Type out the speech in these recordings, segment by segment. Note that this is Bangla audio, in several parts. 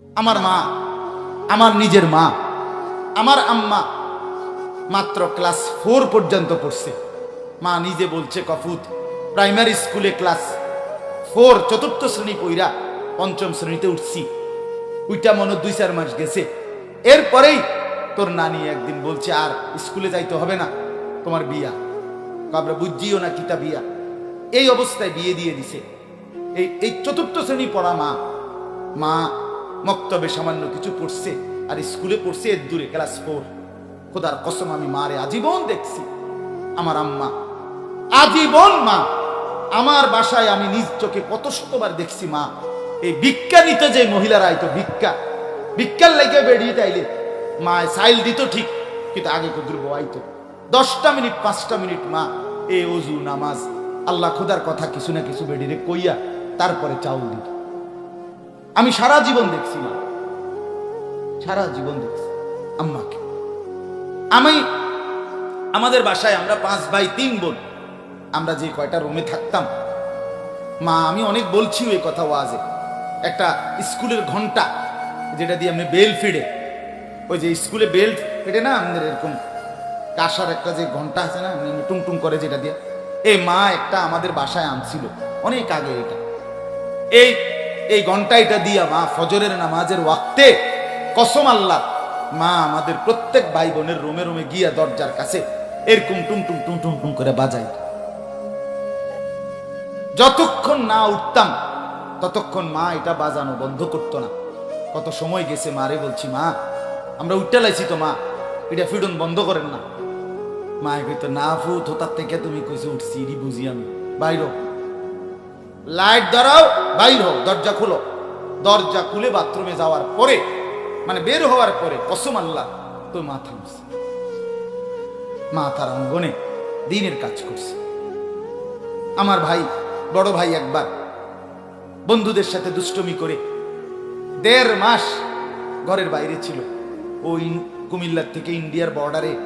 আমার মা, আমার নিজের মা, আমার আম্মা মাত্র ক্লাস ফোর পর্যন্ত পড়ছে। মা নিজে বলছে, কফুত, প্রাইমারি স্কুলে ক্লাস ফোর চতুর্থ শ্রেণি পইরা পঞ্চম শ্রেণীতে উঠছি। ওইটা মনে দুই চার মাস গেছে। এরপরেই তোর নানি একদিন বলছে, আর স্কুলে যাইতে হবে না, তোমার বিয়া। আমরা বুঝিও না কিতা বিয়া। এই অবস্থায় বিয়ে দিয়ে দিছে। এই এই চতুর্থ শ্রেণি পড়া মা মা মক্তবে সামান্য কিছু পড়ছে আর স্কুলে পড়ছে এর দূরে ক্লাস ফোর। খোদার কসম, আমি মারে আজীবন দেখছি। আমার আম্মা, আজীবন মা, আমার বাসায় আমি নিজ চোখে কত শতবার দেখছি মা। এই ভিক্ষা নিতে যে মহিলারা আইতো ভিক্ষা, ভিক্ষার লেগে বেরিয়ে তাইলে মা সাইল দিত ঠিক, কিন্তু আগে কুদ্র আইতো। দশটা মিনিট, পাঁচটা মিনিট মা, এ অজু, নামাজ, আল্লাহ খোদার কথা কিছু না কিছু বেডিরে কইয়া তারপরে চাউল দিত। আমি সারা জীবন দেখছি মা। সারা জীবন দেখছি। আম্মাকে। আমি, আমাদের বাসায় আমরা পাঁচ ভাই, তিন বোন। আমরা যে কয়টা রুমে থাকতাম। মা, আমি অনেক বলছি এই কথা ওয়াজে। একটা স্কুলের ঘণ্টা, যেটা দিয়ে আপনি বেল ফিডে ওই যে স্কুলে বেল ফেটে না, আমাদের এরকম কাঁসার একটা যে ঘণ্টা আছে না এমনি টুং টুং করে যেটা দিয়ে। এই মা, একটা আমাদের বাসায় আনছিল। অনেক আগে এটা। এই এই ঘণ্টা এটা দিয়া মা, ফজরের নামাজের ওয়াক্তে কসম আল্লাহ, মা, আমাদের প্রত্যেক ভাই বোনের রুমে রুমে গিয়া দরজার কাছে এরকম টুং টুম টুম টুম টুম করে বাজাই যতক্ষণ না উঠতাম, ততক্ষণ মা এটা বাজানো বন্ধ করতো না। কত সময় গেছে মারে বলছি, মা, আমরা উঠতে লাইছি তো মা, এটা ফিডন বন্ধ করেন না। মা কইতো না ফু, থোতার থেকে তুমি কইছে উঠছি বুঝি আমি। বাইর, লাইট ধরাও। বাইর হও, দরজা খুলো। দরজা খুলে বাথরুমে যাওয়ার পরে মানে বের হওয়ার পরে, কসম আল্লাহ তো মা থামছে। অঙ্গনে দিনের কাজ করছে। আমার ভাই, বড় ভাই একবার বন্ধুদের সাথে দুষ্টমি করে দেড় মাস ঘরের বাইরে ছিল। ওই কুমিল্লার থেকে ইন্ডিয়ার বর্ডারে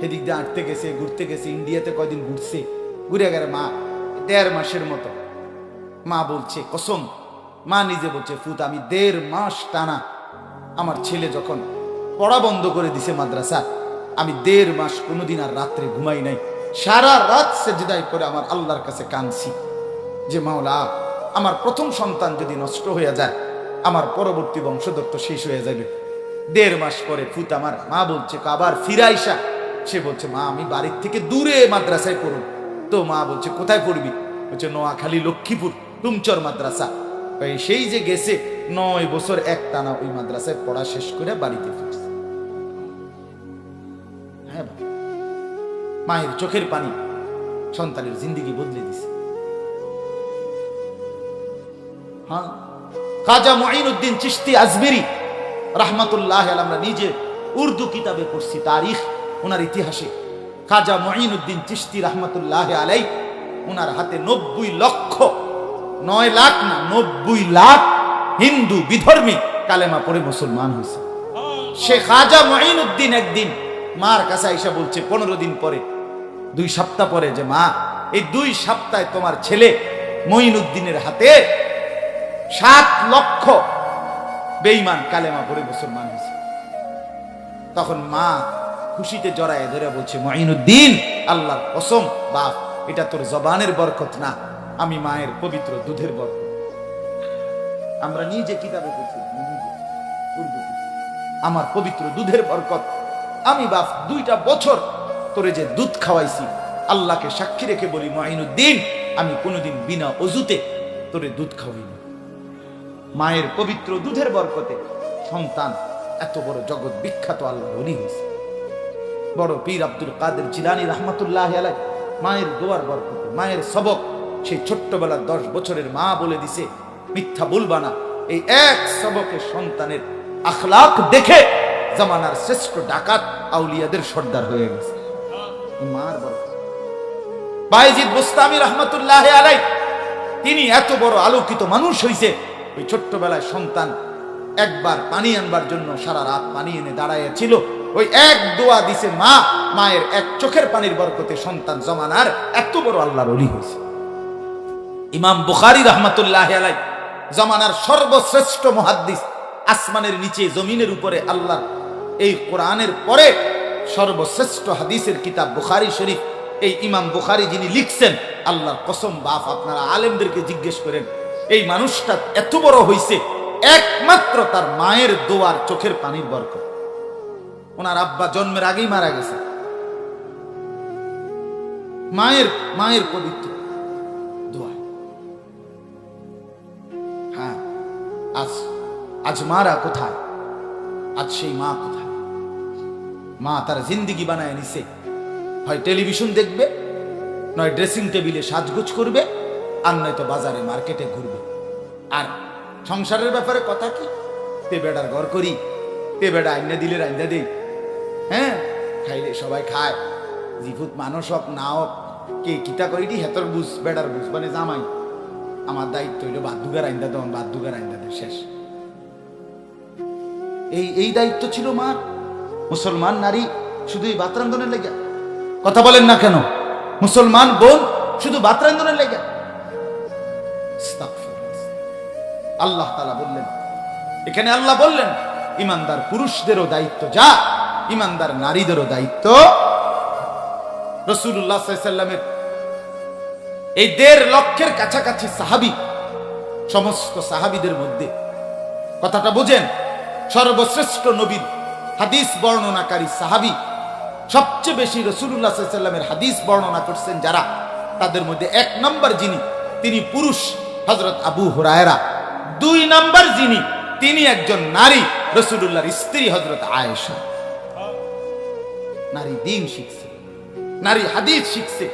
সেদিক দিয়ে আঁটতে গেছে, ঘুরতে গেছে, ইন্ডিয়াতে কয়দিন ঘুরছে। ঘুরে গেলে মা, দেড় মাসের মতো। মা বলছে, কসম, মা নিজে বলছে, ফুত, আমি দেড় মাস টানা আমার ছেলে যখন পড়া বন্ধ করে দিছে মাদ্রাসা, আমি দেড় মাস কোনোদিন আর রাত্রে ঘুমাই নাই। সারা রাত সেজদাই করে আমার আল্লাহর কাছে কাঁদছি যে, মাওলা, আমার প্রথম সন্তান যদি নষ্ট হয়ে যায়, আমার পরবর্তী বংশধর তো শেষ হয়ে যাবে দেড় মাস পরে, ফুত, আমার মা বলছে আবার ফিরাইসা সে বলছে, মা, আমি বাড়ির থেকে দূরে মাদ্রাসায় পড়ুন তো মা বলছে, কোথায় পড়বি? বলছে, নোয়াখালী, লক্ষ্মীপুর। তুমচর মাদ্রাসা। সেই যে গেছে, নয় বছর এক টানা ওই মাদ্রাসায় পড়া শেষ করে বাড়িতে ফিরছে। হ্যাঁ। মায়ের চোখের পানি সন্তানের জিন্দিগি বদলে দিছে। হ্যাঁ? খাজা মঈনুদ্দিন চিশতি আজমেরি রহমতুল্লাহ আমরা নিজে উর্দু কিতাবে পড়ছি তারিখ, ওনার ইতিহাসে। কাজা খাজা মঈনুদ্দিন চিশতি রহমতুল্লাহ আলাই ওনার হাতে নব্বই লক্ষ নয় লাখ না নব্বই লাখ হিন্দু বিধর্মী কালেমা পড়ে মুসলমান হয়েছে। সে খাজা মঈনুদ্দিন একদিন মার কাছে আইসা বলছে, পনেরো দিন পরে, দুই সপ্তাহ পরে যে মা, এই দুই সপ্তাহে তোমার ছেলে মঈনুদ্দিনের হাতে সাত লক্ষ বেঈমান কালেমা পড়ে মুসলমান হয়েছে। তখন মা খুশিতে জড়ায় ধরে বলছে, মঈনুদ্দিন, আল্লাহর কসম, বাপ, এটা তোর জবানের বরকত না। আমি মায়ের পবিত্র দুধের বরকত আমরা নিজে কিতাবে পড়ছি। আমার পবিত্র দুধের বরকত। আমি বাপ, দুইটা বছর তোরে যে দুধ খাওয়াইছি, আল্লাহকে সাক্ষী রেখে বলি, মঈনুদ্দিন, আমি কোনোদিন বিনা অজুতে তোরে দুধ খাওয়াইনি মায়ের পবিত্র দুধের বরকতে সন্তান এত বড় জগৎ বিখ্যাত আল্লাহ বলি হয়েছে বড় পীর আব্দুল কাদের জিলানি রহমতুল্লাহ আলাই মায়ের দোয়ার বরকতে, মায়ের সবক সেই ছোট্টবেলার দশ বছরের মা বলে দিছে, মিথ্যা বলবা না। এই এক সবকে সন্তানের আখলাক দেখে জামানার শ্রেষ্ঠ ডাকাত আউলিয়াদের সর্দার হয়ে গেছে। মার বাইজিদ বুস্তামি রহমতুল্লাহ আলাই তিনি এত বড় আলোকিত মানুষ হইছে, ওই ছোট্টবেলায় সন্তান একবার পানি আনবার জন্য সারা রাত পানি এনে দাঁড়াইয়াছিল ওই এক দোয়া দিছে মা, মায়ের এক চোখের পানির বরকতে সন্তান জমানার এত বড় আল্লাহর অলি হয়েছে ইমাম বুখারি রহমতুল্লাহ আলাই জমানার সর্বশ্রেষ্ঠ মহাদ্দিস, আসমানের নিচে, জমিনের উপরে আল্লাহ এই কোরআনের পরে সর্বশ্রেষ্ঠ হাদিসের কিতাব বুখারি শরীফ, এই ইমাম বুখারি যিনি লিখছেন, আল্লাহর কসম, বাপ আপনারা আলেমদেরকে জিজ্ঞেস করেন, এই মানুষটা এত বড় হইছে, একমাত্র তার মায়ের দোয়ার চোখের পানির বরকত। ওনার আব্বা জন্মের আগেই মারা গেছে। মায়ের মায়ের পবিত্র। আজ আজ মারা কোথায়? আজ সেই মা কোথায়? মা তার জিন্দিগি বানায় নিছে। হয় টেলিভিশন দেখবে, নয় ড্রেসিং টেবিলে সাজগুজ করবে, আর নয়তো বাজারে মার্কেটে ঘুরবে। আর সংসারের ব্যাপারে কথা কি? তে বেড়ার ঘর করি, তে বেড়া আইনা দিলে রাইনা দেই। হ্যাঁ খাইলে সবাই খায়। জিফুত মানুষ হোক, না হোক, কে কিতা করিটি হেতর বুঝ, বেড়ার বুঝ মানে জামাই। আমার দায়িত্ব হইল বাদ দুগার আইন্দা দেওয়ান বাদ দুগার আইন্দা দেয় শেষ। এই এই দায়িত্ব ছিল মা মুসলমান নারী শুধু এই বাতরান্দনের লেগে। কথা বলেন না কেন? মুসলমান বোন শুধু বাতরান্দনের লেগে। আল্লাহ তালা বললেন, এখানে আল্লাহ বললেন, ইমানদার পুরুষদেরও দায়িত্ব যা, ইমানদার নারীদেরও দায়িত্ব। রসুল্লাহ সাল্লামের এই দেড় লক্ষের কাছাকাছি সাহাবি, সমস্ত সাহাবিদের মধ্যে। কথাটা বুঝেন, সর্বশ্রেষ্ঠ নবীর হাদিস বর্ণনাকারী সাহাবি, সবচেয়ে বেশি রসুল্লাহ সাল্লামের হাদিস বর্ণনা করছেন যারা, তাদের মধ্যে এক নম্বর যিনি, তিনি পুরুষ হজরত আবু হুরায়রা। দুই নম্বর যিনি, তিনি একজন নারী রসুল্লাহর স্ত্রী হজরত আয়েশা। নারী দিন শিখছে, নারী হাদিস শিখছে।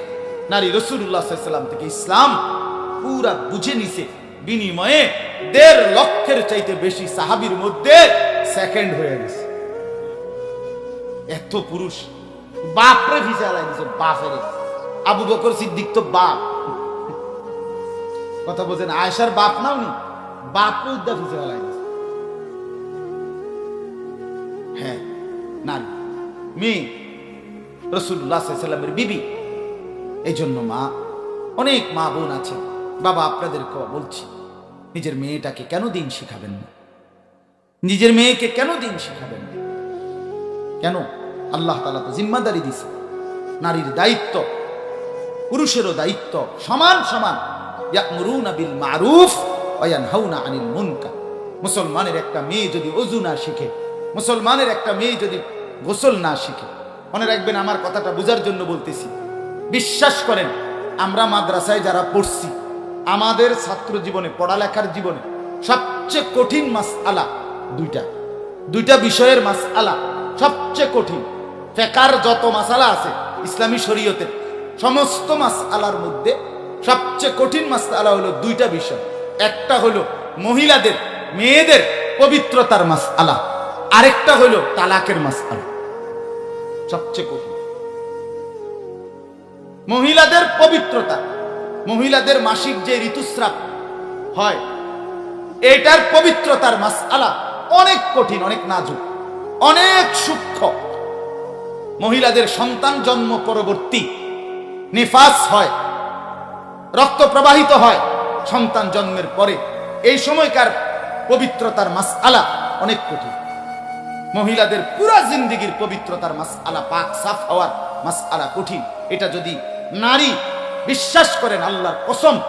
নারী রসুল্লাহ সাল্লাম থেকে ইসলাম পুরা বুঝে নিছে। বিনিময়ে দেড় লক্ষের চাইতে বেশি সাহাবির মধ্যে সেকেন্ড হয়ে গেছে। এত পুরুষ, বাপরে ভিসা লাগিয়েছে বাপের। আবু বকর সিদ্দিক তো বাপ। কথা বলছেন আয়সার বাপ নাও নি বাপরে উদ্যা ভিসা লাগিয়েছে হ্যাঁ নারী। মেয়ে রসুল্লাহ সাল্লামের বিবি। এই জন্য মা, অনেক মা বোন আছে। বাবা আপনাদেরকে বলছি, নিজের মেয়েটাকে কেন দিন শিখাবেন না? নিজের মেয়েকে কেন দিন শিখাবেন না? কেন? আল্লাহ তালা তো জিম্মাদারি দিছে। নারীর দায়িত্ব, পুরুষেরও দায়িত্ব সমান সমান। বিল মারুফ ওয়ায়ানহাউনা আনিল মুনকার। মুসলমানের একটা মেয়ে যদি অজু না শিখে, মুসলমানের একটা মেয়ে যদি গোসল না শিখে, মনে রাখবেন আমার কথাটা বোঝার জন্য বলতেছি। বিশ্বাস করেন, আমরা মাদ্রাসায় যারা পড়ছি, আমাদের ছাত্র জীবনে, পড়ালেখার জীবনে সবচেয়ে কঠিন মাস আলা দুইটা। দুইটা বিষয়ের মাস আলা সবচেয়ে কঠিন। ফেকার যত মাসালা আছে, ইসলামী শরীয়তের সমস্ত মাস আলার মধ্যে সবচেয়ে কঠিন মাস আলা হলো দুইটা বিষয়। একটা হলো মহিলাদের, মেয়েদের পবিত্রতার মাস আলা আরেকটা হলো তালাকের মাস আলা সবচেয়ে কঠিন। মহিলাদের পবিত্রতা, মহিলাদের মাসিক যে ঋতুস্রাব হয়, এটার পবিত্রতার মাস আলা অনেক কঠিন, অনেক নাজুক, অনেক সূক্ষ্ম। মহিলাদের সন্তান জন্ম পরবর্তী নিফাস হয়, রক্ত প্রবাহিত হয় সন্তান জন্মের পরে। এই সময়কার পবিত্রতার মাস আলা অনেক কঠিন। মহিলাদের পুরা জিন্দিগির পবিত্রতার মাস আলা পাক সাফ হওয়ার মাস আলা কঠিন। এটা যদি নারী, বিশ্বাস করেন আল্লাহর কসম,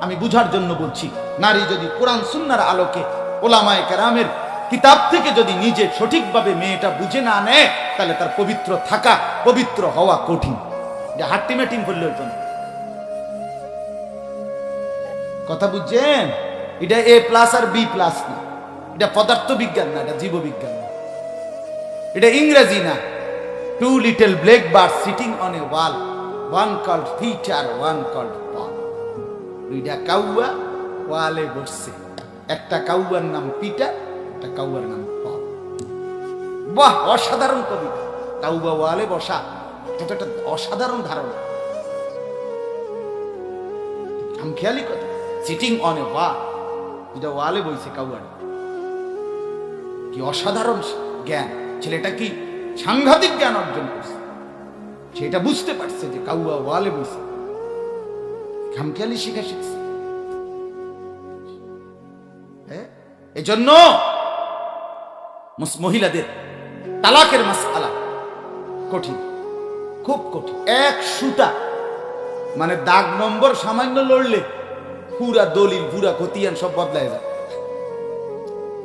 আমি বুঝার জন্য বলছি, নারী যদি কোরআন সুন্নার আলোকে ওলামায় কেরামের কিতাব থেকে যদি নিজে সঠিকভাবে মেয়েটা বুঝে না নেয়, তাহলে তার পবিত্র থাকা, পবিত্র হওয়া কঠিন। যে হাট্টিমেটিং করলে হইতো না কথা বুঝছেন? এটা এ প্লাস আর বি প্লাস না। এটা পদার্থ বিজ্ঞান না, এটা জীববিজ্ঞান না। এটা ইংরেজি না। Two little black bird sitting on a wall one called Peter one called Paul দুইটা কাউয়া, ওয়ালে বসছে। একটা কাউয়ার নাম পিটার একটা কাউয়ার নাম পল বাহ, অসাধারণ কবিতা কাউয়া ওয়ালে বসা, এটা একটা অসাধারণ ধারণা। খেয়ালি কথা সিটিং অন এ ওয়াল যেটা ওয়ালে বইছে কাউয়ার কি অসাধারণ জ্ঞান। ছেলেটা কি সাংঘাতিক জ্ঞান অর্জন করছে। সেটা বুঝতে পারছে যে কাউয়া ওয়ালে বসে। খামখেয়ালি শিখা শিখছে। এজন্য মহিলাদের তালাকের মাসআলা কঠিন, খুব কঠিন। এক সুতা মানে দাগ নম্বর সামান্য লড়লে পুরা দলিল, পুরা খতিয়ান সব বদলায় যায়।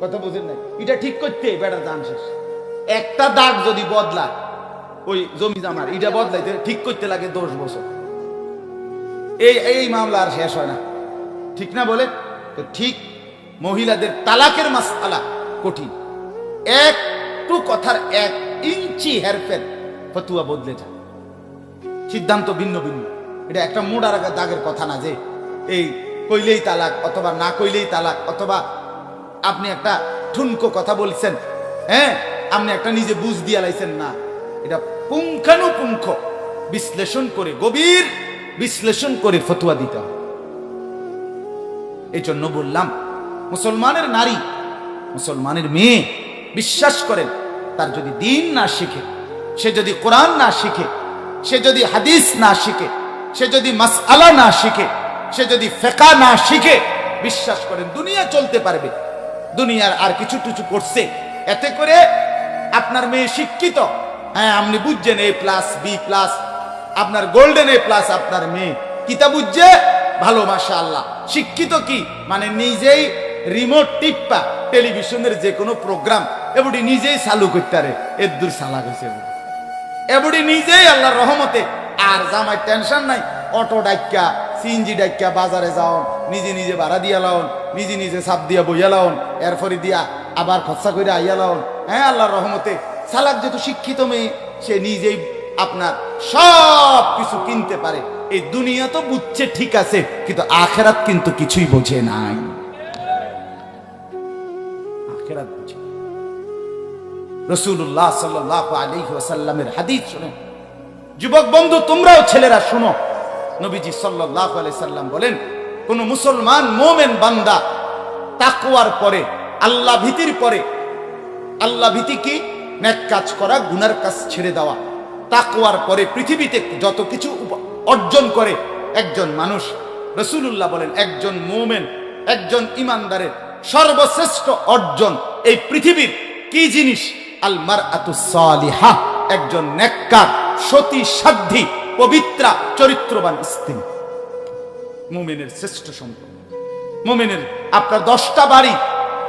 কথা বুঝেন নাই? এটা ঠিক করতে বেড়া দান শেষ। একটা দাগ যদি বদলায় ওই জমি জামার, এটা বদলাইতে ঠিক করতে লাগে দশ বছর। এই এই মামলা আর শেষ হয় না। ঠিক না বলে? তো ঠিক মহিলাদের তালাকের মাসআলা কঠিন। একটু কথার এক ইঞ্চি হেরফের ফতুয়া বদলে যায়। সিদ্ধান্ত ভিন্ন ভিন্ন। এটা একটা মোড়ার দাগের কথা না যে এই কইলেই তালাক অথবা না কইলেই তালাক অথবা আপনি একটা ঠুনকো কথা বলছেন হ্যাঁ? আপনি একটা নিজে বুঝ দিয়ে লাইছেন না। এটা পুঙ্খানুপুঙ্খ বিশ্লেষণ করে, গভীর বিশ্লেষণ করে ফতুয়া দিতে হবে এই জন্য বললাম, মুসলমানের নারী, মুসলমানের মেয়ে বিশ্বাস করেন, তার যদি দিন না শিখে, সে যদি কোরআন না শিখে, সে যদি হাদিস না শিখে, সে যদি মাসআলা না শিখে, সে যদি ফেকা না শিখে, বিশ্বাস করেন দুনিয়া চলতে পারবে। দুনিয়ার আর কিছু টুচু করছে, এতে করে আপনার মেয়ে শিক্ষিত হ্যাঁ আপনি বুঝছেন এ প্লাস বি প্লাস আপনার গোল্ডেন এ প্লাস আপনার মেয়ে। কিতা বুঝছে? ভালো মাসা আল্লাহ শিক্ষিত কি? মানে নিজেই রিমোট টিপ্পা টেলিভিশনের যে কোনো প্রোগ্রাম এবডি নিজেই চালু করতে পারে এর দূর চালা গেছে এবডি। নিজেই আল্লাহর রহমতে। আর জামাই টেনশন নাই, অটো ডাক্কা সিএনজি ডাক্কা বাজারে যাওন, নিজে নিজে ভাড়া দিয়া লাউন নিজে নিজে সাপ দিয়া বইয়া লাউন এরপরে দিয়া আবার খরচা করে আইয়া লাউন হ্যাঁ আল্লাহর রহমতে। সালাক যেহেতু শিক্ষিত মেয়ে, সে নিজেই আপনার সব কিছু কিনতে পারে। এই দুনিয়া তো বুঝছে ঠিক আছে, কিন্তু আখেরাত কিন্তু কিছুই বোঝে নাই। আখেরাত বুঝে। রসুল্লাহ সাল্লাহ আলী ওয়াসাল্লামের হাদিস শুনে যুবক বন্ধু, তোমরাও ছেলেরা শুনো। নবীজি সাল্লাহ আলাই সাল্লাম বলেন, কোন মুসলমান, মোমেন বান্দা তাকুয়ার পরে, আল্লাহ ভীতির পরে, আল্লাহ ভীতি কি? ন্যাক কাজ করা, গুনার কাজ ছেড়ে দেওয়া। তাকুয়ার পরে পৃথিবীতে যত কিছু অর্জন করে, একজন মানুষ রসুল্লাহ বলেন, একজন মোমেন, একজন ইমানদারের সর্বশ্রেষ্ঠ অর্জন এই পৃথিবীর কি জিনিস? আলমার আতুসালিহা একজন নেককার সতী সাধ্যী পবিত্রা, চরিত্রবান স্ত্রী। মোমেনের শ্রেষ্ঠ সম্পদ। মোমেনের আপনার দশটা বাড়ি,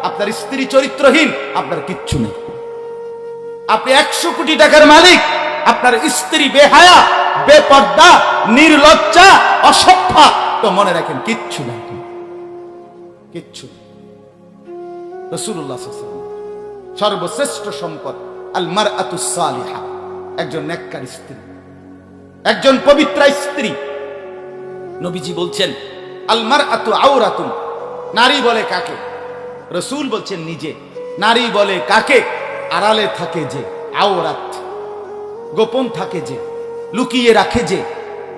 আপনার স্ত্রী চরিত্রহীন, আপনার কিচ্ছু নেই। আপনি একশো কোটি টাকার মালিক। আপনার স্ত্রী বেহায়া বেপর্দা নির্লজ্জা অসভ্যা। তো মনে রাখেন কিচ্ছু না কিচ্ছু ওয়াসাল্লাম, সর্বশ্রেষ্ঠ সম্পদ আল মারআতুস সালিহা। একজন নেককার স্ত্রী। একজন পবিত্র স্ত্রী। নবীজি বলছেন আলমার আতু আউরাতুন নারী বলে কাকে? রসুল বলছেন নিজে। নারী বলে কাকে? আড়ালে থাকে যে, আওরাত। গোপন থাকে যে, লুকিয়ে রাখে যে,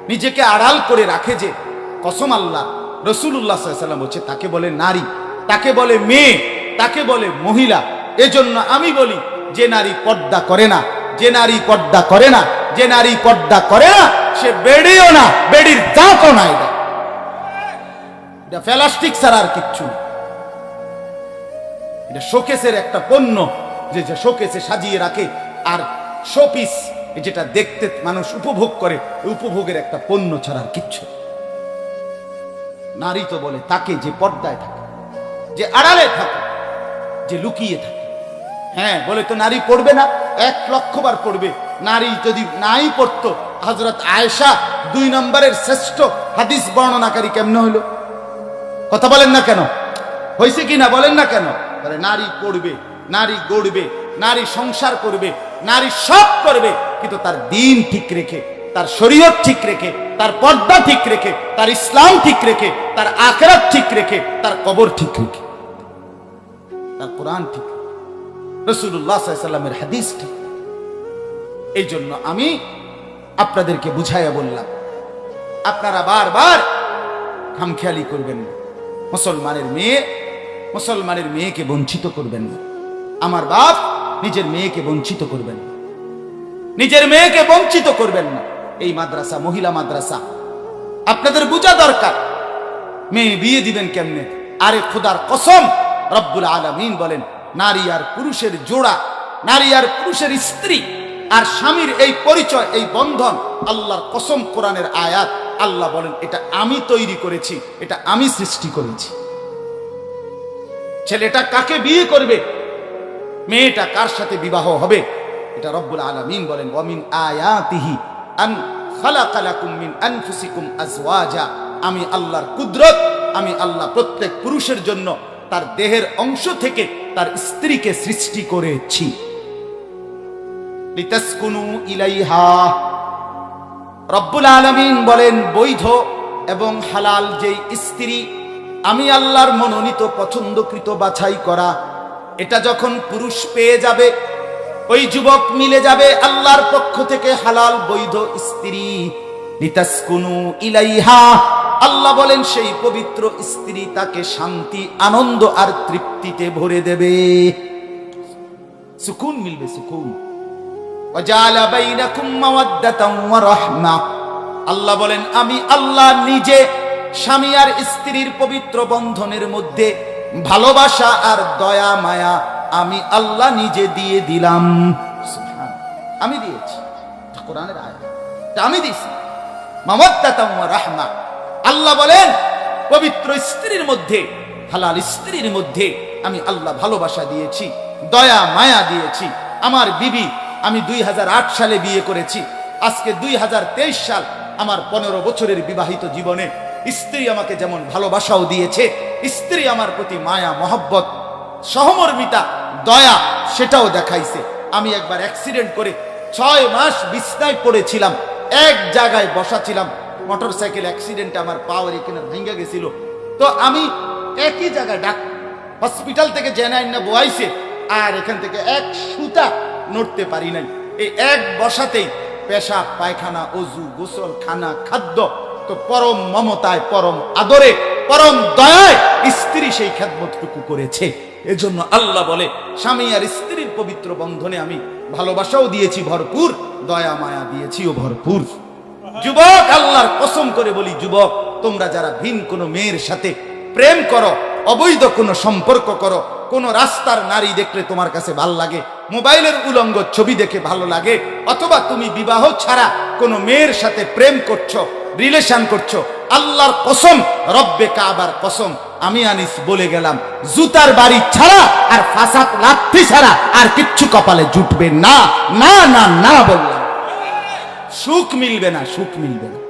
নিজেকে আড়াল করে রাখে যে, কসম আল্লাহ রসুল্লাহ সাল্লাম বলছে, তাকে বলে নারী, তাকে বলে মেয়ে, তাকে বলে মহিলা। এজন্য আমি বলি, যে নারী পর্দা করে না, যে নারী পর্দা করে না, যে নারী পর্দা করে না, সে বেড়িও না, বেড়ির দাঁতও না এটা। এটা প্লাস্টিক ছাড়া আর কিচ্ছু এটা শোকেসের একটা পণ্য। যে শোকেসে সাজিয়ে রাখে, আর শোপিস যেটা দেখতে মানুষ উপভোগ করে উপভোগের একটা পণ্য ছাড়ার কিচ্ছু নারী তো বলে তাকে যে পর্দায় থাকে, যে আড়ালে থাকে, যে লুকিয়ে থাকে। হ্যাঁ বলে তো নারী পড়বে না, এক লক্ষবার পড়বে। নারী যদি নাই পড়তো হজরত আয়েশা দুই নম্বরের শ্রেষ্ঠ হাদিস বর্ণনাকারী কেমনে হইল? কথা বলেন না কেন? হয়েছে কি না বলেন না কেন? নারী পড়বে। নারী গড়বে, নারী সংসার করবে, নারী সব করবে, কিন্তু তার দিন ঠিক রেখে, তার শরীয়ত ঠিক রেখে, তার পর্দা ঠিক রেখে, তার ইসলাম ঠিক রেখে, তার আখেরাত ঠিক রেখে, তার কবর ঠিক রেখে, তার কোরআন ঠিক রেখে। রসুল্লাহ সাল্লামের হাদিস ঠিক এই জন্য আমি আপনাদেরকে বুঝাইয়া বললাম, আপনারা বারবার খামখেয়ালি করবেন না, মুসলমানের মেয়ে, মুসলমানের মেয়েকে বঞ্চিত করবেন না আমার বাপ নিজের মেয়েকে বঞ্চিত করবেন। না নিজের মেয়েকে বঞ্চিত করবেন না। এই মাদ্রাসা, মহিলা মাদ্রাসা, আপনাদের বোঝা দরকার। মেয়ে বিয়ে দিবেন কেমনে? আরে খোদার কসম, রব্বুল আলামিন বলেন, নারী আর পুরুষের জোড়া, নারী আর পুরুষের স্ত্রী আর স্বামীর এই পরিচয়, এই বন্ধন, আল্লাহর কসম কোরআনের আয়াত, আল্লাহ বলেন, এটা আমি তৈরি করেছি, এটা আমি সৃষ্টি করেছি। ছেলেটা কাকে বিয়ে করবে? মেয়েটা কার সাথে বিবাহ হবে? এটা রব্বুল আলমিন বলেন, ওয়ামিন আয়াতিহি আন আমি আল্লাহর কুদরত, আমি আল্লাহ প্রত্যেক পুরুষের জন্য তার দেহের অংশ থেকে তার স্ত্রীকে সৃষ্টি করেছি। লিতাসকুনু ইলাইহা। রব্বুল আলামিন বলেন, বৈধ এবং হালাল যেই স্ত্রী আমি আল্লাহর মনোনীত পছন্দকৃত বাছাই করা এটা যখন পুরুষ পেয়ে যাবে, ওই যুবক মিলে যাবে আল্লাহর পক্ষ থেকে হালাল বৈধ স্ত্রী। ইলাইহা। আল্লাহ বলেন, সেই পবিত্র স্ত্রী তাকে শান্তি, আনন্দ আর তৃপ্তিতে ভরে দেবে। সুকুন মিলবে, সুকুন। আল্লাহ বলেন, আমি আল্লাহ নিজে স্বামী আর স্ত্রীর পবিত্র বন্ধনের মধ্যে ভালোবাসা আর দয়া, মায়া আমি আল্লাহ নিজে দিয়ে দিলাম। আমি দিয়েছি। কোরআনের আয়াত। আমি ওয়া রাহমা। আল্লাহ বলেন, পবিত্র স্ত্রীর মধ্যে, হালাল স্ত্রীর মধ্যে আমি আল্লাহ ভালোবাসা দিয়েছি, দয়া, মায়া দিয়েছি। আমার বিবি, আমি দুই হাজার আট সালে বিয়ে করেছি। আজকে দুই হাজার তেইশ সাল আমার পনেরো বছরের বিবাহিত জীবনে স্ত্রী আমাকে যেমন ভালোবাসাও দিয়েছে, স্ত্রী আমার প্রতি মায়া, মহব্বত, সহমর্মিতা, দয়া, সেটাও দেখাইছে। আমি একবার অ্যাক্সিডেন্ট করে ছয় মাস বিছনায় পড়েছিলাম, এক জায়গায় বসা ছিলাম মোটর সাইকেল অ্যাক্সিডেন্টে আমার পাওয়ার এখানে ভেঙে গেছিল। তো আমি একই জায়গায় ডাক হসপিটাল থেকে জেনাইন না বয়াইছে, আর এখান থেকে এক সুতা নড়তে পারি নাই। এই এক বসাতেই পেশা পায়খানা, অজু, গোসল, খানা, খাদ্য তো পরম মমতায়, পরম আদরে, পরম দয়ায় স্ত্রী সেই খেদমতটুকু করেছে। এজন্য আল্লাহ বলে, স্বামী আর স্ত্রীর পবিত্র বন্ধনে আমি ভালোবাসাও দিয়েছি ভরপুর, দয়া মায়া দিয়েছিও ভরপুর। যুবক, আল্লাহর কসম করে বলি, যুবক, তোমরা যারা ভিন কোনো মেয়ের সাথে প্রেম করো, অবৈধ কোনো সম্পর্ক করো, কোন রাস্তার নারী দেখলে তোমার কাছে ভালো লাগে, মোবাইলের উলঙ্গ ছবি দেখে ভালো লাগে, অথবা তুমি বিবাহ ছাড়া কোনো মেয়ের সাথে প্রেম করছ রিলেশন করছ। আল্লাহর কসম, রব্বে কাবার কসম। আমি আনিস বলে গেলাম, জুতার বাড়ি ছাড়া আর ফাসাদ লাথি ছাড়া আর কিচ্ছু কপালে জুটবে না। না না না বললাম। সুখ মিলবে না, সুখ মিলবে না।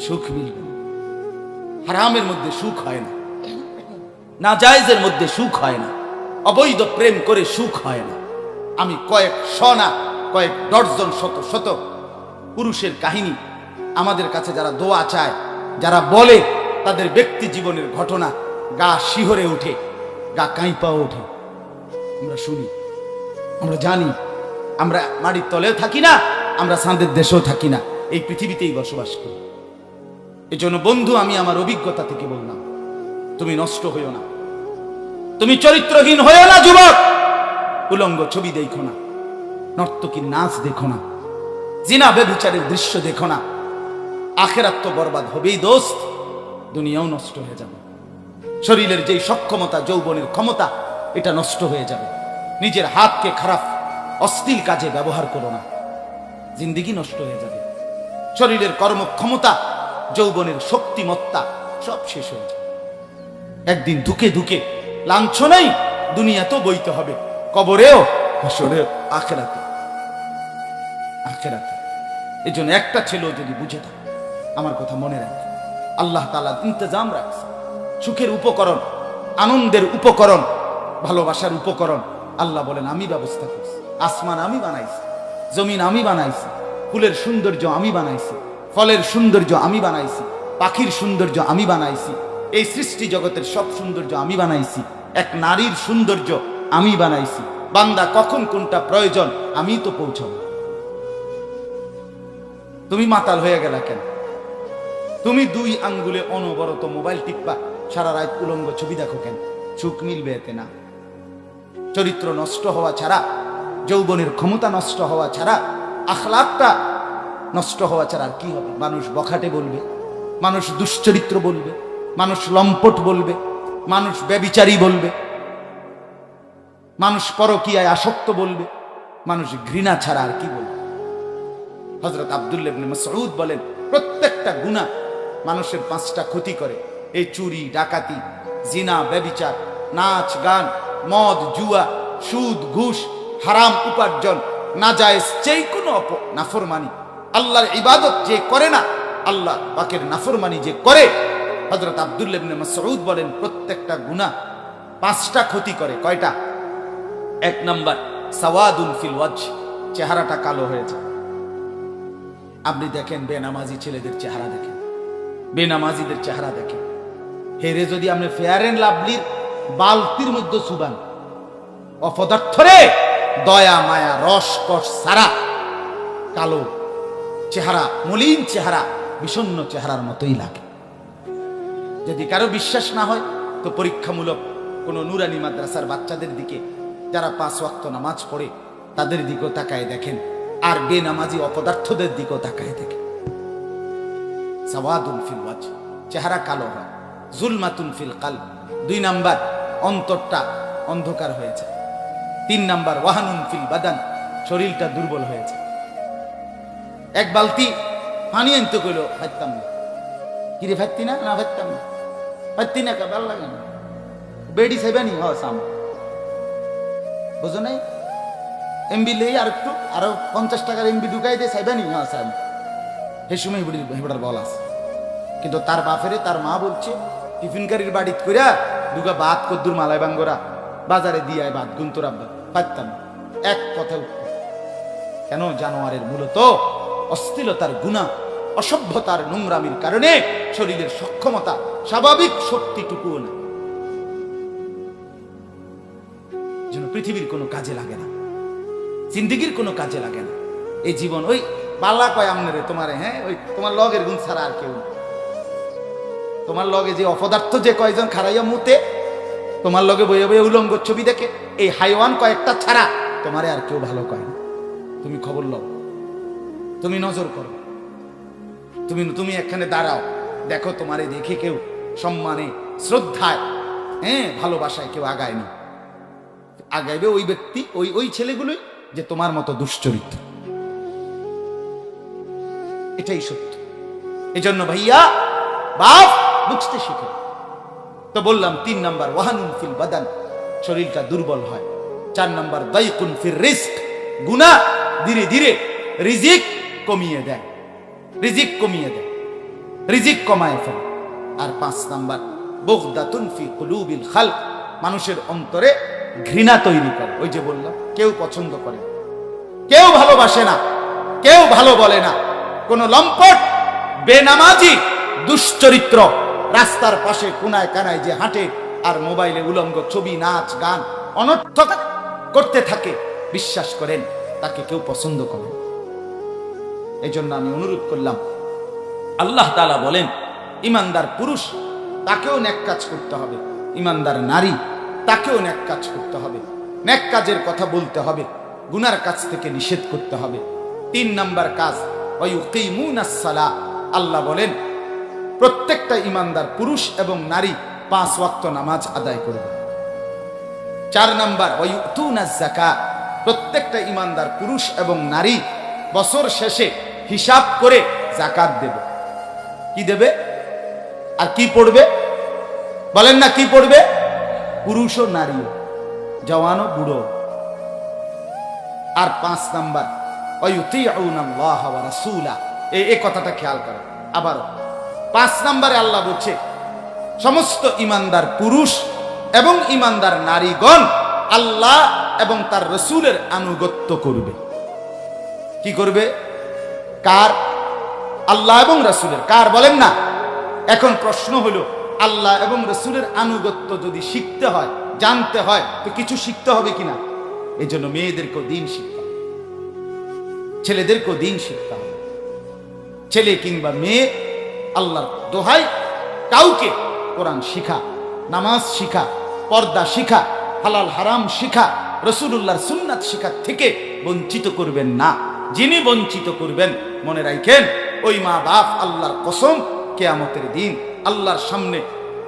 সুখ মিলবে না। হারামের মধ্যে সুখ হয় না। না নাজায়েজের মধ্যে সুখ হয় না। অবৈধ প্রেম করে সুখ হয় না। আমি কয়েক শনা কয়েক ডর্জন, শত শত পুরুষের কাহিনী আমাদের কাছে যারা দোয়া চায়, যারা বলে, তাদের ব্যক্তি জীবনের ঘটনা গা শিহরে ওঠে, গা কাঁইপাও ওঠে। আমরা শুনি, আমরা জানি, আমরা মাটির তলেও থাকি না, আমরা সাঁদের দেশেও থাকি না, এই পৃথিবীতেই বসবাস করি। এই জন্য বন্ধু, আমি আমার অভিজ্ঞতা থেকে বললাম, তুমি নষ্ট হইও না। তুমি চরিত্রহীন হইও না, যুবক! উলঙ্গ ছবি দেখো না, নর্তকীর নাচ দেখো না, জিনা বেবিচারের দৃশ্য দেখো না আখেরাত তো বরবাদ হবেই দোস্ত। দুনিয়াও নষ্ট হয়ে যাবে। শরীরের যেই সক্ষমতা যৌবনের ক্ষমতা এটা নষ্ট হয়ে যাবে। নিজের হাতকে খারাপ অশ্লীল কাজে ব্যবহার করো না। জিন্দিগি নষ্ট হয়ে যাবে। শরীরের কর্মক্ষমতা যৌবনের শক্তিমত্তা সব শেষ হয়ে যাবে। একদিন ধুকে ধুকে লাঞ্ছনাই দুনিয়া তো বইতে হবে। কবরেও হাসরেও আখেরাতে আখেরাতে এই জন্য একটা ছেলেও যদি বুঝে থাকে আমার কথা মনে রাখ। আল্লাহ তালা ইন্তজাম রাখছে। সুখের উপকরণ, আনন্দের উপকরণ, ভালোবাসার উপকরণ। আল্লাহ বলেন, আমি ব্যবস্থা করছি। আসমান আমি বানাইছি, জমিন আমি বানাইছি, ফুলের সৌন্দর্য আমি বানাইছি, ফলের সৌন্দর্য আমি বানাইছি, পাখির সৌন্দর্য আমি বানাইছি, এই সৃষ্টি জগতের সব সৌন্দর্য আমি বানাইছি, এক নারীর সৌন্দর্য আমি বানাইছি। বান্দা কখন কোনটা প্রয়োজন আমি তো পৌঁছাবো। তুমি মাতাল হয়ে গেলা কেন? তুমি দুই আঙ্গুলে অনবরত মোবাইল টিপ্পা সারা রাত উলঙ্গ ছবি দেখো কেন? সুখ মিলবে এতে না। চরিত্র নষ্ট হওয়া ছাড়া, যৌবনের ক্ষমতা নষ্ট হওয়া ছাড়া, আখলাকটা নষ্ট হওয়া ছাড়া আর কি হবে? মানুষ বখাটে বলবে, মানুষ দুশ্চরিত্র বলবে, মানুষ লম্পট বলবে, মানুষ ব্যবিচারী বলবে, মানুষ পরকিয়ায় আসক্ত বলবে, মানুষ ঘৃণা ছাড়া আর কি বলবে? হজরত আবদুল্লাহ ইবনে বলেন, প্রত্যেকটা গুনাহ মানুষের পাঁচটা ক্ষতি করে। এই চুরি, ডাকাতি, জিনা, ব্যবিচার, নাচ, গান, মদ, জুয়া, সুদ, ঘুষ, হারাম উপার্জন, নাজায়েজ যেই কোনো অপ, নাফরমানি। আল্লাহর ইবাদত যে করে না, আল্লাহ পাকের নাফরমানি যে করে হজরত আবদুল্লাহ ইবনে মাসউদ বলেন, প্রত্যেকটা গুনাহ পাঁচটা ক্ষতি করে। কয়টা? এক নাম্বার সাওয়াদুল ফিল ওয়াজ চেহারাটা কালো হয়ে যায়। আপনি দেখেন বেনামাজি ছেলেদের চেহারা দেখেন। বেনামাজিদের চেহারা দেখেন হেরে যদি আপনি ফেয়ার এন্ড লাভলির বালতির মধ্যে সুবান, অপদার্থ রে, দয়া, মায়া, রস কস সারা, কালো চেহারা, মলিন চেহারা বিষণ্ণ চেহারার মতোই লাগে। যদি কারও বিশ্বাস না হয়, তো পরীক্ষামূলক কোনো নুরানি মাদ্রাসার বাচ্চাদের দিকে যারা পাঁচ ওয়াক্ত নামাজ পড়ে, তাদের দিকেও তাকায় দেখেন। আর বেনামাজি অপদার্থদের দিকেও তাকায় দেখেন। সাওয়াদুল ফিল ওয়াজ চেহারা কালো হয়, জুলমাতুন ফিল কাল দুই নাম্বার, অন্তরটা অন্ধকার হয়েছে। তিন নাম্বার, ওয়াহানুন ফিল বাদান, শরীরটা দুর্বল হয়েছে। এক বালতি পানি আনতে কইল ফাইতাম না। কিরে ফাইতি না না ফাইতাম না। ফাইতি না কা, ভালো লাগে না। বেডি সাইবানি? হ, সাম। বুঝো নাই? এমবি লেই আর একটু আরও পঞ্চাশ টাকার এমবি ঢুকাই দিয়ে সাইবানি? সাম। সেই সময় হেবড়ার বল আছে। কিন্তু তার বাপেরে তার মা বলছে, টিফিনকারীর বাড়িত কইরা দুগা বাদ কদ্দুর মালাই বাঙ্গরা, বাজারে দিয়ে আয় বাদ গুন্তর আব্বা পারতাম এক কথা কেন জানোয়ারের মূলত অস্থিলতার গুণা, অসভ্যতার নোংরামির কারণে শরীরের সক্ষমতা স্বাভাবিক শক্তিটুকুও না। যেন পৃথিবীর কোনো কাজে লাগে না, জিন্দিগির কোনো কাজে লাগে না। এই জীবন ওই পাল্লা কয় আমনে তোমারে হ্যাঁ? ওই তোমার লগের গুণ ছাড়া আর কেউ তোমার লগে যে অপদার্থ যে কয়জন খারাইয়া মুতে, তোমার লগে বইয়ে বইয়ে উলঙ্গ ছবি দেখে, এই হাইওয়ান কয়েকটা ছাড়া তোমারে আর কেউ ভালো কয় না। তুমি খবর লও। তুমি নজর করো। তুমি তুমি এখানে দাঁড়াও। দেখো তোমারে দেখে কেউ সম্মানে, শ্রদ্ধায় হ্যাঁ? ভালোবাসায় কেউ আগায় না। আগাইবে ওই ব্যক্তি, ওই ওই ছেলেগুলোই যে তোমার মতো দুশ্চরিত্র। এটাই সত্য। এজন্য ভাইয়া, বাপ বুঝতে শিখো। তো বললাম, তিন নাম্বার, ওয়াহানুন ফিল বাদান, শরীরটা দুর্বল হয়। চার নাম্বার, দাইকুন ফির রিস্ক গুনা ধীরে ধীরে রিজিক কমিয়ে দেয়। রিজিক কমিয়ে দেয়। রিজিক কমায় ফেলে। আর পাঁচ নাম্বার, বগদাতুন ফি কুলুবিল খাল মানুষের অন্তরে ঘৃণা তৈরি করে। ওই যে বললাম, কেউ পছন্দ করে কেউ ভালোবাসে না। কেউ ভালো বলে না। কোন লম্পট, বেনামাজি, দুশ্চরিত্র, রাস্তার পাশে কোনায় কানায় যে হাঁটে আর মোবাইলে উলঙ্গ ছবি, নাচ, গান অনর্থক করতে থাকে, বিশ্বাস করেন, তাকে কেউ পছন্দ করে না। এই জন্য আমি অনুরোধ করলাম, আল্লাহ তালা বলেন, ইমানদার পুরুষ, তাকেও ন্যাক কাজ করতে হবে। ইমানদার নারী, তাকেও ন্যাক কাজ করতে হবে। ন্যাক কাজের কথা বলতে হবে, গুনার কাজ থেকে নিষেধ করতে হবে। তিন নাম্বার কাজ আল্লাহ বলেন, প্রত্যেকটা ইমানদার পুরুষ এবং নারী পাঁচ ওয়াক্ত নামাজ আদায় করবে। চার নাম্বার যাকাত প্রত্যেকটা ইমানদার পুরুষ এবং নারী বছর শেষে হিসাব করে জাকাত দেবে। কি দেবে? আর কি পড়বে? বলেন না কি পড়বে? পুরুষ ও নারীও জওয়ান ও বুড়ো। আর পাঁচ নাম্বার এই কথাটা খেয়াল করো। আবার পাঁচ নাম্বারে আল্লাহ বলছে, সমস্ত ইমানদার পুরুষ এবং ইমানদার নারীগণ আল্লাহ এবং তার রসুলের আনুগত্য করবে। কি করবে? কার? আল্লাহ এবং রসুলের। কার বলেন না। এখন প্রশ্ন হলো, আল্লাহ এবং রসুলের আনুগত্য যদি শিখতে হয়, জানতে হয়, তো কিছু শিখতে হবে কিনা? এই জন্য মেয়েদেরকেও দিন শিখতে ছেলেদেরকেও দিন শিখতে হবে ছেলে কিংবা মেয়ে, আল্লাহর দোহাই, কাউকে কোরআন শিখা, নামাজ শিখা, পর্দা শিখা, হালাল হারাম শিখা রসুল্লাহর সুন্নাত শিখা থেকে বঞ্চিত করবেন না। যিনি বঞ্চিত করবেন, মনে রাখেন, ওই মা বাপ আল্লাহর কসম কেয়ামতের দিন আল্লাহর সামনে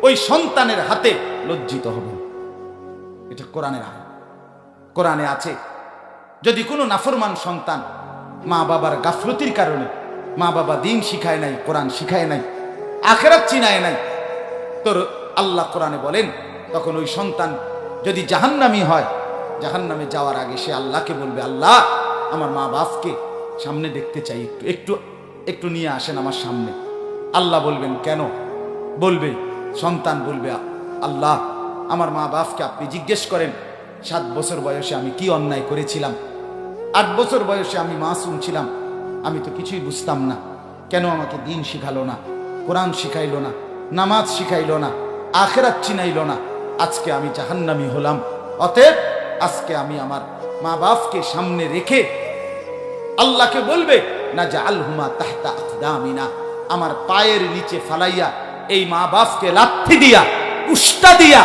ওই সন্তানের হাতে লজ্জিত হবে এটা কোরআনের আয় কোরআনে আছে, যদি কোনো নাফরমান সন্তান মা বাবার গাফলতির কারণে মা বাবা দিন শিখায় নাই, কোরআন শিখায় নাই, আখেরাত চিনায় নাই। তোর আল্লাহ কোরআনে বলেন, তখন ওই সন্তান যদি জাহান্নামি হয়, জাহান্নামে যাওয়ার আগে সে আল্লাহকে বলবে, আল্লাহ, আমার মা বাপকে সামনে দেখতে চাই, একটু একটু একটু নিয়ে আসেন আমার সামনে। আল্লাহ বলবেন, কেন? বলবে, সন্তান বলবে, আল্লাহ, আমার মা বাপকে আপনি জিজ্ঞেস করেন, সাত বছর বয়সে আমি কি অন্যায় করেছিলাম? আট বছর বয়সে আমি মাসুম ছিলাম। আমি তো কিছুই বুঝতাম না। কেন আমাকে দিন শিখালো না? কোরআন শিখাইলো না? নামাজ শিখাইল না? আখেরাত চিনাইল না? আজকে আমি জাহান্নামি হলাম। অতএব আজকে আমি আমার মা বাপকে সামনে রেখে আল্লাহকে বলবে না যে আলহুমা তাহতা আকদামিনা। আমার পায়ের নিচে ফালাইয়া এই মা বাপকে লাথি দিয়া, উষ্টা দিয়া,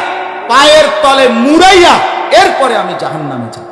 পায়ের তলে মুড়াইয়া, এরপরে আমি জাহান্নামে যাব।